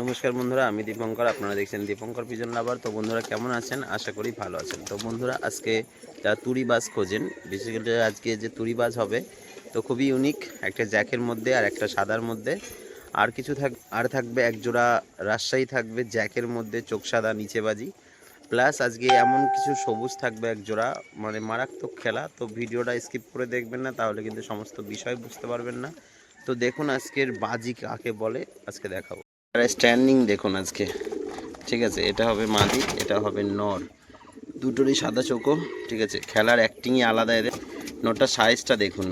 নমস্কার বন্ধুরা, আমি দীপঙ্কর, আপনারা দেখছেন দীপঙ্কর পিজন লাভার তো বন্ধুরা, কেমন আছেন? আশা করি ভালো আছেন। তো বন্ধুরা, আজকে যারা তুরি বাস খোঁজেন বেসিক্যালি আজকে যে তুরি বাস হবে, তো খুবই ইউনিক একটা জ্যাকের মধ্যে আর একটা সাদার মধ্যে। আর কিছু থাক, আর থাকবে এক জোড়া রাজশাহী থাকবে জ্যাকের মধ্যে চোখ সাদা, নিচে বাজি। প্লাস আজকে এমন কিছু সবুজ থাকবে এক জোড়া মানে মারাত্মক খেলা। তো ভিডিওটা স্কিপ করে দেখবেন না, তাহলে কিন্তু সমস্ত বিষয় বুঝতে পারবেন না। তো দেখুন আজকের বাজি কাকে বলে, আজকে দেখাবো। স্ট্যান্ডিং দেখুন আজকে। ঠিক আছে, এটা হবে মাদি, এটা হবে নর। দুটোরই সাদা চোখো ঠিক আছে, খেলার অ্যাক্টিংই আলাদা এদের। নটার সাইজটা দেখুন।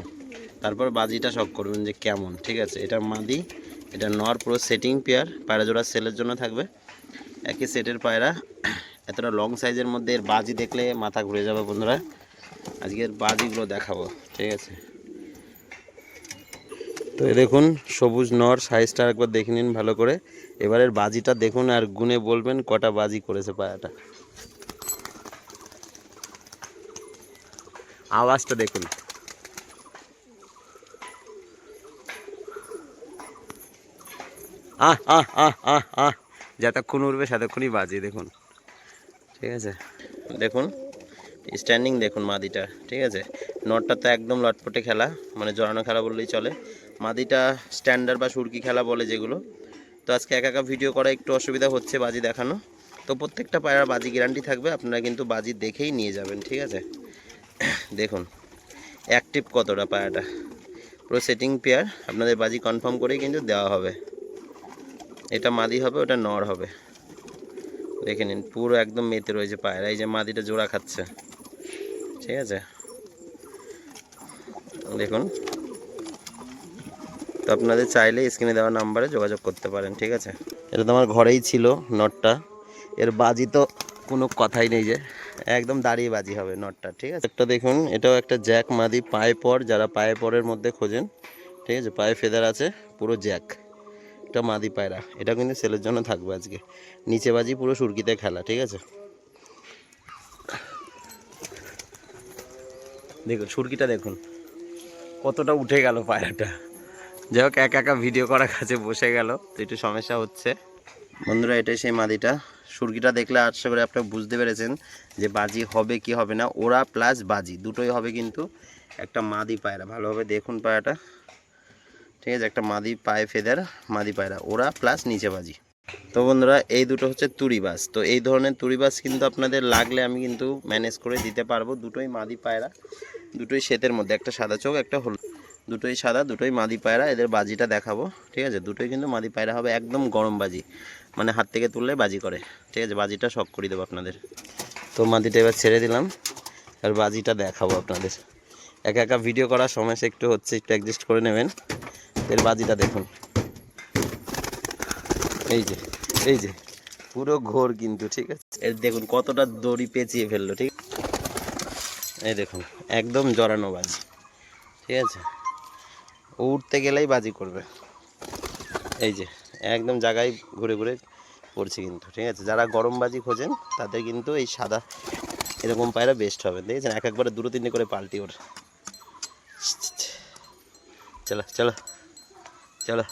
তারপর বাজিটা সব করবেন যে কেমন, ঠিক আছে, এটা মাদি, এটা নর, পুরো সেটিং পেয়ার পায়রা জোড়া সেলের জন্য থাকবে। একই সেটের পায়রা, এতটা লং সাইজের মধ্যে এর বাজি দেখলে মাথা ঘুরে যাবে বন্ধুরা। আজকের বাজিগুলো দেখাবো, ঠিক আছে। তো এই দেখুন, সবুজ নর সাইজটা একবার দেখে নিন ভালো করে। এবারের বাজিটা দেখুন আর গুনে বলবেন কটা বাজি করেছে পায়াটা। আওয়াজটা দেখুন। আহ আহ আহ আহ আহ। যতক্ষণ উঠবে ততক্ষণই বাজি দেখুন। ঠিক আছে? দেখুন স্ট্যান্ডিং দেখুন মাদিটা। ঠিক আছে? নটটা তো একদম লটপটে খেলা মানে জড়ানো খেলা বললেই চলে। মাদিটা স্ট্যান্ডার্ড বা সুরকি খেলা বলে যেগুলো। তো আজকে একা একা ভিডিও করা একটু অসুবিধা হচ্ছে বাজি দেখানো। তো প্রত্যেকটা পায়রার বাজি গ্যারান্টি থাকবে, আপনারা কিন্তু বাজি দেখেই নিয়ে যাবেন, ঠিক আছে? দেখুন অ্যাক্টিভ কতটা পায়রাটা পুরো সেটিং পেয়ার আপনাদের বাজি কনফার্ম করেই কিন্তু দেওয়া হবে। এটা মাদি হবে, ওটা নর হবে। দেখে নিন, পুরো একদম মেতে রয়েছে পায়রা, এই যে মাদিটা জোড়া খাচ্ছে। ঠিক আছে? দেখুন। তো আপনাদের চাইলে স্ক্রিনে দেওয়া নাম্বারে যোগাযোগ করতে পারেন, ঠিক আছে? এটা তো আমার ঘরেই ছিল, নটটা। এর বাজি তো কোনো কথাই নেই যে, একদম দাঁড়িয়ে বাজি হবে নটটা, ঠিক আছে? একটা দেখুন, এটাও একটা জ্যাক মাদি পায়ে পর, যারা পায়ে পরের মধ্যে খোঁজেন, ঠিক আছে? পায়ে ফেদার আছে, পুরো জ্যাক। এটা মাদি পায়রা, এটা কিন্তু সেলের জন্য থাকবে আজকে। নিচে বাজি পুরো সুরকিতে খেলা, ঠিক আছে? দেখুন, সুরকিটা দেখুন। কতটা উঠে গেল পায়রাটা। যাই হোক, একা একা ভিডিও করার কাছে বসে গেল, তো একটু সমস্যা হচ্ছে। বন্ধুরা, এটাই সেই মাদিটা। সুরকিটা দেখলে আশা করে আপনারা বুঝতে পেরেছেন যে বাজি হবে কি হবে না। ওরা প্লাস বাজি, দুটোই হবে কিন্তু একটা মাদি পায়রা। ভালোভাবে দেখুন পায়রাটা। ঠিক আছে, একটা মাদি পায়ে ফেদার, মাদি পায়রা। ওরা প্লাস নিচে বাজি। তো বন্ধুরা, এই দুটো হচ্ছে তুড়ি বাস। তো এই ধরনের তুড়ি বাস কিন্তু আপনাদের লাগলে আমি কিন্তু ম্যানেজ করে দিতে পারব। দুটোই মাদি পায়রা। দুটোই শ্বেতের মধ্যে, একটা সাদা চোখ, একটা হলুদ। দুটোই সাদা, দুটোই মাদি পায়রা, এদের বাজিটা দেখাবো, ঠিক আছে? দুটোই কিন্তু মাদি পায়রা হবে, একদম গরম বাজি। মানে হাত থেকে তুললে বাজি করে, ঠিক আছে? বাজিটা শখ করে দেবো আপনাদের। তো মাদিটা এবার ছেড়ে দিলাম, আর বাজিটা দেখাবো আপনাদের। একা একা ভিডিও করার সমস্যা একটু হচ্ছে, একটু অ্যাডজাস্ট করে নেবেন। এর বাজিটা দেখুন। এই যে এই যে, পুরো ঘোর কিন্তু, ঠিক আছে? এর দেখুন কতটা দড়ি পেঁচিয়ে ফেলল, ঠিক এই দেখুন, একদম জড়ানো বাজি। ঠিক আছে? উঠতে গেলেই বাজি করবে। এই যে, একদম জায়গায় ঘুরে ঘুরে পড়ছে কিন্তু, ঠিক আছে? যারা গরম বাজি খোঁজেন, তাদের কিন্তু এই সাদা এরকম পায়রা বেস্ট হবে। দেখেছেন? এক একবারে দুটো তিনটে করে পাল্টি ওর। চলো চলো চলো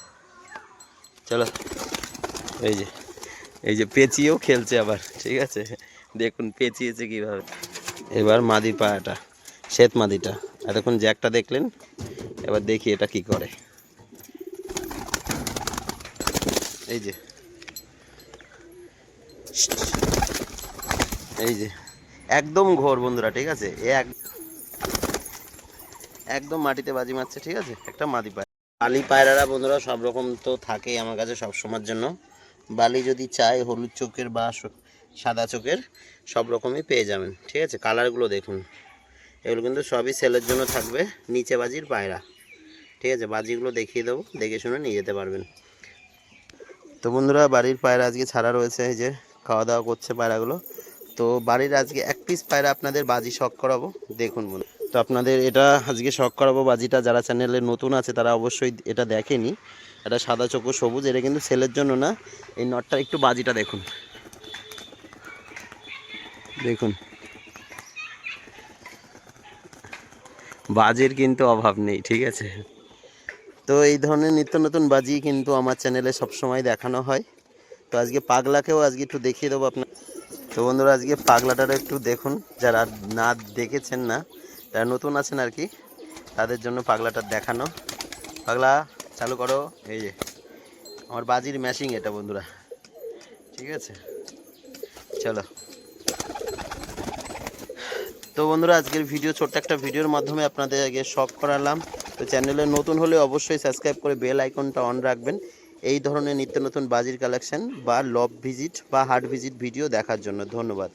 চলো। এই যে এই যে পেঁচিয়েও খেলছে আবার, ঠিক আছে? দেখুন, পেঁচিয়েছে কীভাবে। এবার মাদি পায়াটা, শ্বেত মাদিটা। এতক্ষণ জ্যাকটা দেখলেন, এবার দেখি এটা কি করে। এই যে। এই যে। একদম ঘোর বন্ধুরা, ঠিক আছে? এ এক একদম মাটিতে বাজি মারছে, ঠিক আছে? একটা মাদি পায়রা বালি পায়রারা বন্ধুরা সব রকম তো থাকেই আমার কাছে সব সময়ের জন্য। বালি যদি চাই হলুদ চোখের বা সাদা চোখের সব রকমই পেয়ে যাবেন, ঠিক আছে? কালারগুলো দেখুন। এগুলো কিন্তু সবই সেলের জন্য থাকবে, নিচে বাজির পায়রা, ঠিক আছে? বাজিগুলো দেখিয়ে দেবো, দেখে শুনে নিয়ে যেতে পারবেন। তো বন্ধুরা, বাড়ির পায়রা আজকে ছাড়া রয়েছে, এই যে খাওয়া দাওয়া করছে পায়রাগুলো। তো বাড়ির আজকে এক পিস পায়রা আপনাদের বাজি শখ করাবো, দেখুন বন্ধু তো আপনাদের এটা আজকে শখ করাবো বাজিটা, যারা চ্যানেলে নতুন আছে, তারা অবশ্যই এটা দেখেনি। এটা সাদা চোখো সবুজ, এটা কিন্তু সেলের জন্য না। এই নটটা একটু বাজিটা দেখুন। দেখুন। বাজির কিন্তু অভাব নেই, ঠিক আছে? তো এই ধরনের নিত্য নতুন বাজি কিন্তু আমার চ্যানেলে সবসময় দেখানো হয়। তো আজকে পাগলাকেও আজকে একটু দেখিয়ে দেবো আপনার। তো বন্ধুরা, আজকে পাগলাটারও একটু দেখুন। যারা না দেখেছেন না, যারা নতুন আছেন আর কি, তাদের জন্য পাগলাটা দেখানো। পাগলা, চালু করো। এই যে, আমার বাজির ম্যাশিং এটা বন্ধুরা। ঠিক আছে? চলো। তো বন্ধুরা, আজকের ভিডিও, ছোট্ট একটা ভিডিওর মাধ্যমে আপনাদের আগে শখ করালাম। তো চ্যানেলে নতুন হলে অবশ্যই সাবস্ক্রাইব করে বেল আইকনটা অন রাখবেন। এই ধরনের নিত্য নতুন বাজির কালেকশন বা লভ ভিজিট বা হার্ট ভিজিট ভিডিও দেখার জন্য। ধন্যবাদ।